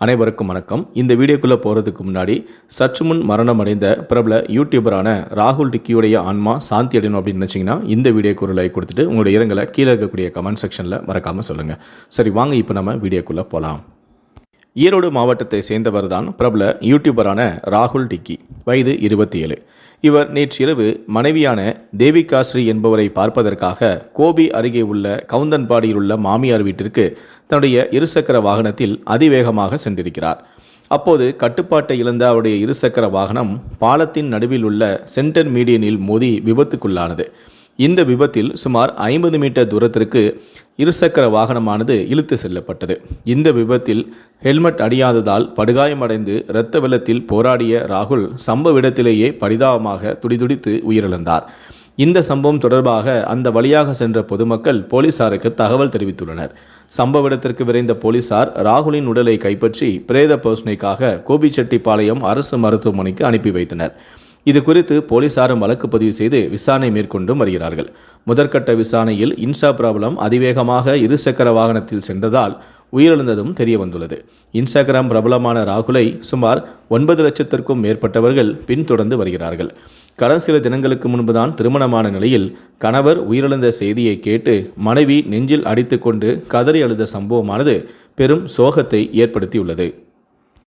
அனைவருக்கும் வணக்கம். இந்த வீடியோக்குள்ளே போகிறதுக்கு முன்னாடி சற்று முன் மரணம் அடைந்த பிரபல யூடியூபரான ராகுல் டிக்கியுடைய ஆன்மா சாந்தி அடையணும் அப்படின்னு நினச்சிங்கன்னா இந்த வீடியோக்கு ஒரு லைக் கொடுத்துட்டு உங்களுடைய இரங்கலை கீழே இருக்கக்கூடிய கமெண்ட் செக்ஷனில் மறக்காமல் சொல்லுங்கள் சரி வாங்க இப்போ நம்ம வீடியோக்குள்ளே போகலாம் ஈரோடு மாவட்டத்தை சேர்ந்தவர் தான் பிரபல யூடியூபரான ராகுல் டிக்கி. வயது இருபத்தி ஏழு இவர் நேற்றிரவு மனைவியான தேவிகாஸ்ரீ என்பவரை பார்ப்பதற்காக கோபி அருகே உள்ள கவுந்தன்பாடியில் உள்ள மாமியார் வீட்டிற்கு தன்னுடைய இருசக்கர வாகனத்தில் அதிவேகமாக சென்றிருக்கிறார். அப்போது கட்டுப்பாட்டை இழந்த அவருடைய இருசக்கர வாகனம் பாலத்தின் நடுவில் உள்ள சென்டர் மீடியனில் மோதி விபத்துக்குள்ளானது. இந்த விபத்தில் சுமார் ஐம்பது மீட்டர் தூரத்திற்கு இருசக்கர வாகனமானது இழுத்து செல்லப்பட்டது. இந்த விபத்தில் ஹெல்மெட் அடியாததால் படுகாயமடைந்து இரத்த வெள்ளத்தில் போராடிய ராகுல் சம்பவ இடத்திலேயே பரிதாபமாக துடிதுடித்து உயிரிழந்தார். இந்த சம்பவம் தொடர்பாக அந்த வழியாக சென்ற பொதுமக்கள் போலீசாருக்கு தகவல் தெரிவித்துள்ளனர். சம்பவ இடத்திற்கு விரைந்த போலீசார் ராகுலின் உடலை கைப்பற்றி பிரேத பரிசோதனைக்காக கோபிச்செட்டிப்பாளையம் அரசு மருத்துவமனைக்கு அனுப்பி வைத்தனர். இது குறித்து போலீசாரும் வழக்கு பதிவு செய்து விசாரணை மேற்கொண்டும் வருகிறார்கள். முதற்கட்ட விசாரணையில் இன்ஸ்டா பிரபலம் அதிவேகமாக இருசக்கர வாகனத்தில் சென்றதால் உயிரிழந்ததும் தெரிய வந்துள்ளது இன்ஸ்டாகிராம் பிரபலமான ராகுலை சுமார் ஒன்பது லட்சத்திற்கும் மேற்பட்டவர்கள் பின்தொடர்ந்து வருகிறார்கள். கடந்த சில தினங்களுக்கு முன்புதான் திருமணமான நிலையில் கணவர் உயிரிழந்த செய்தியை கேட்டு மனைவி நெஞ்சில் அடித்துக்கொண்டு கதறி அழுத சம்பவமானது பெரும் சோகத்தை ஏற்படுத்தியுள்ளது.